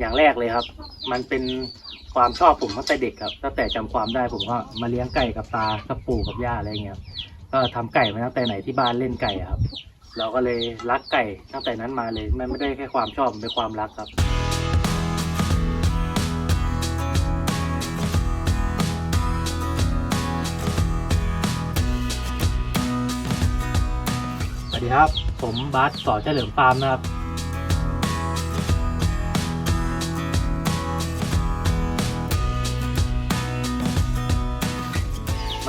อย่างแรกเลยครับ มันเป็นความชอบผมตั้งแต่เด็กครับตั้งแต่จำความได้ผมก็มาเลี้ยงไก่กับตากับปู่กับย่าอะไรเงี้ยครับก็ทำไก่มาตั้งแต่ไหนที่บ้านเล่นไก่อะครับ เราก็เลยรักไก่ตั้งแต่นั้นมาเลยมันไม่ได้แค่ความชอบเป็นความรักครับสวัสดีครับ ผมบาสสอเฉลิมฟาร์มนะครับ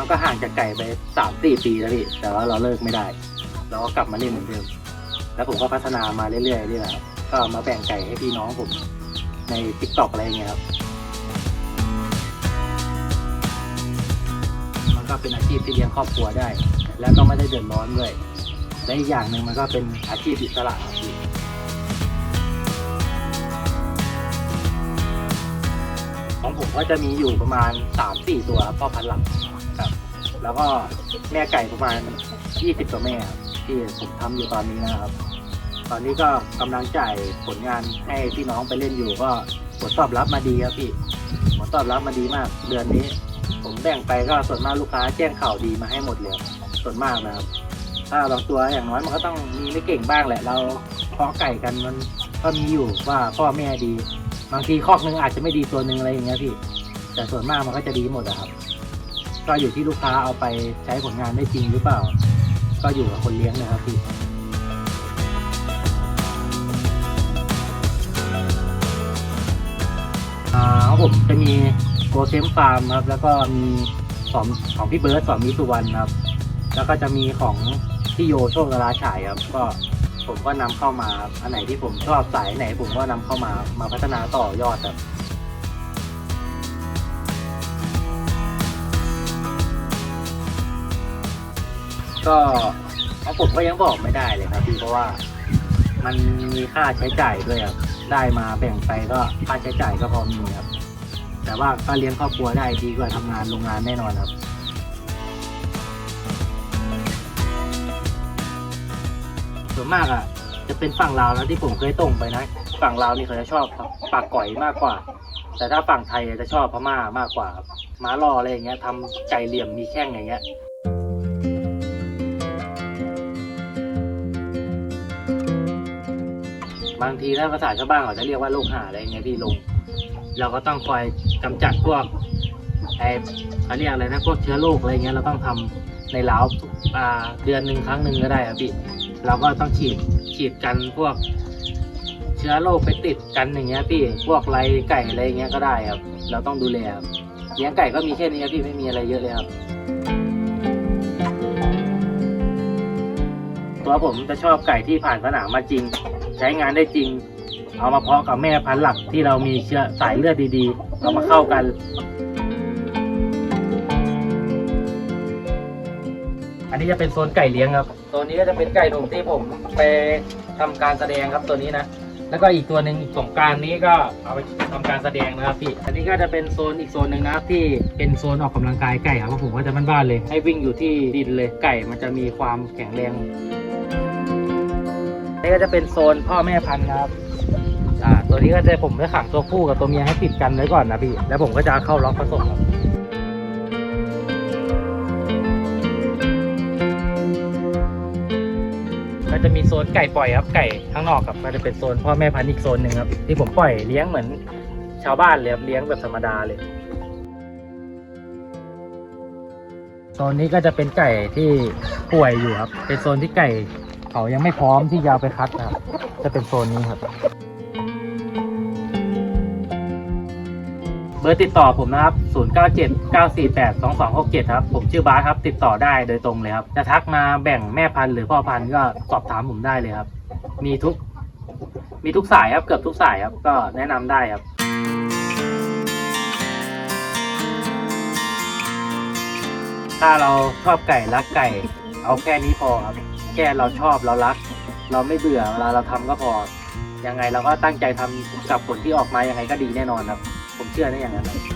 ก็ห่างจากไก่ไปสามสี่ปีแล้วพี่แต่ว่าเราเลิกไม่ได้ เราก็กลับมาเล่นเหมือนเดิม แล้วผมก็พัฒนามาเรื่อยๆนี่แหละก็มาแบ่งไก่ให้พี่น้องผมในทิกตอกอะไรเงี้ยครับมันก็เป็นอาชีพที่เลี้ยงครอบครัวได้ แล้วก็ไม่ได้เดือดร้อนด้วยและอีกอย่างหนึ่งมันก็เป็นอาชีพอิสระครับพี่ของผมก็จะมีอยู่ประมาณสามสี่ตัวพ่อพันธุ์หลัก แล้วก็แม่ไก่ประมาณยี่สิบตัวแม่ที่ผมทำอยู่ตอนนี้นะครับ ตอนนี้ก็กำลังจ่ายผลงานให้พี่น้องไปเล่นอยู่ก็ผลตอบรับมาดีครับพี่ผลตอบรับมาดีมาก เดือนนี้ ผมแบ่งไปก็ส่วนมากลูกค้าแจ้งข่าวดีมาให้หมดเลยส่วนมากนะครับ ถ้าบางตัวอย่างน้อยมันก็ต้องมีไม่เก่งบ้างแหละ เราเพาะไก่กันมันก็มีอยู่ว่าพ่อแม่ดี บางทีคอกหนึงอาจจะไม่ดีตัวหนึ่งอะไรอย่างเงี้ยพี่ แต่ส่วนมากมันก็จะดีหมดอะครับ ก็อยู่ที่ลูกค้าเอาไปใช้ผลงานได้จริงหรือเปล่า ก็อยู่กับคนเลี้ยงนะครับพี่อ่าของผมจะมีโกเซมฟาร์มครับ แล้วก็มีของของพี่เบิร์ดสอนมิสุวรรณครับ แล้วก็จะมีของพี่โยโชคกราฉายครับ ก็ผมก็นำเข้ามาอันไหนที่ผมชอบสายไหนผมก็นำเข้ามามาพัฒนาต่อยอดครับ ก็ของผมก็ยังบอกไม่ได้เลยครับพี่เพราะว่ามันมีค่าใช้จ่ายด้วยครับได้มาแบ่งไปก็ค่าใช้จ่ายก็พอมีครับ แต่ว่าก็เลี้ยงครอบครัวได้ดีกว่าทำงานโรงงานแน่นอนครับ ส่วนมากอะ จะเป็นฝั่งลาวแล้วที่ผมเคยตรงไปนะ ฝั่งลาวนี่เขาจะชอบปากก่อยมากกว่า แต่ถ้าฝั่งไทยจะชอบพม่ามากกว่าครับม้ารออะไรอย่างเงี้ยทำไก่เหลี่ยมมีแข้งอย่างเงี้ย บางทีถ้าภาษาชาวบ้านเขาจะเรียกว่าโรคหาอะไรเงี้ยพี่ลงเราก็ต้องคอยกำจัดพวกไอเขาเรียกอะไรนะพวกเชื้อโรคอะไรเงี้ยเราต้องทำในเล้าวเดือนหนึ่งครั้งหนึ่งก็ได้ครับพี่เราก็ต้องฉีดฉีดกันพวก เชื้อโรคไปติดกันอย่างเงี้ยพี่พวกไรไก่อะไรเงี้ยก็ได้ครับ เราต้องดูแลเลี้ยงไก่ก็มีแค่นี้ครับพี่ไม่มีอะไรเยอะเลยครับตัวผมจะชอบไก่ที่ผ่านสนามมาจริง ใช้งานได้จริง เอามาเพาะกับแม่พันธุ์หลักที่เรามีเชื้อสายเลือดดีๆ เอามาเข้ากัน อันนี้จะเป็นโซนไก่เลี้ยงครับ ตัวนี้ก็จะเป็นไก่หนุ่มที่ผมไปทำการแสดงครับตัวนี้นะ แล้วก็อีกตัวหนึ่งอีกสงกรารนี้ก็เอาไปทำการแสดงนะครับพี่ อันนี้ก็จะเป็นโซนอีกโซนหนึ่งนะครับที่เป็นโซนออกกำลังกายไก่ครับเพราะผมก็จะบ้านๆเลย ให้วิ่งอยู่ที่ดินเลยไก่มันจะมีความแข็งแรง นี่ก็จะเป็นโซนพ่อแม่พันธุ์ครับ อ่า ตัวนี้ก็จะผมจะขังตัวผู้กับตัวเมียให้ติดกันไว้ก่อนนะพี่ แล้วผมก็จะเข้าล็อกผสมครับก็จะมีโซนไก่ปล่อยครับไก่ข้างนอกครับก็จะเป็นโซนพ่อแม่พันธุ์อีกโซนหนึ่งครับ ที่ผมปล่อยเลี้ยงเหมือนชาวบ้านเลยครับเลี้ยงแบบธรรมดาเลยโซนนี้ก็จะเป็นไก่ที่ป่วยอยู่ครับ เป็นโซนที่ไก่ เขายังไม่พร้อมที่จะเอาไปคัดนะครับ จะเป็นโซนนี้ครับ เบอร์ติดต่อผมนะครับ 0979482267 ครับ ผมชื่อบาสครับ ติดต่อได้โดยตรงเลยครับ จะทักมาแบ่งแม่พันธุ์หรือพ่อพันธุ์ก็สอบถามผมได้เลยครับ มีทุก มีทุกสายครับ เกือบทุกสายครับ ก็แนะนำได้ครับ ถ้าเราชอบไก่รักไก่ เอาแค่นี้พอครับ แค่เราชอบเรารัก เราไม่เบื่อเวลาเราทำก็พอยังไงเราก็ตั้งใจทำกับผลที่ออกมายังไงก็ดีแน่นอนครับ ผมเชื่อในอย่างนั้นค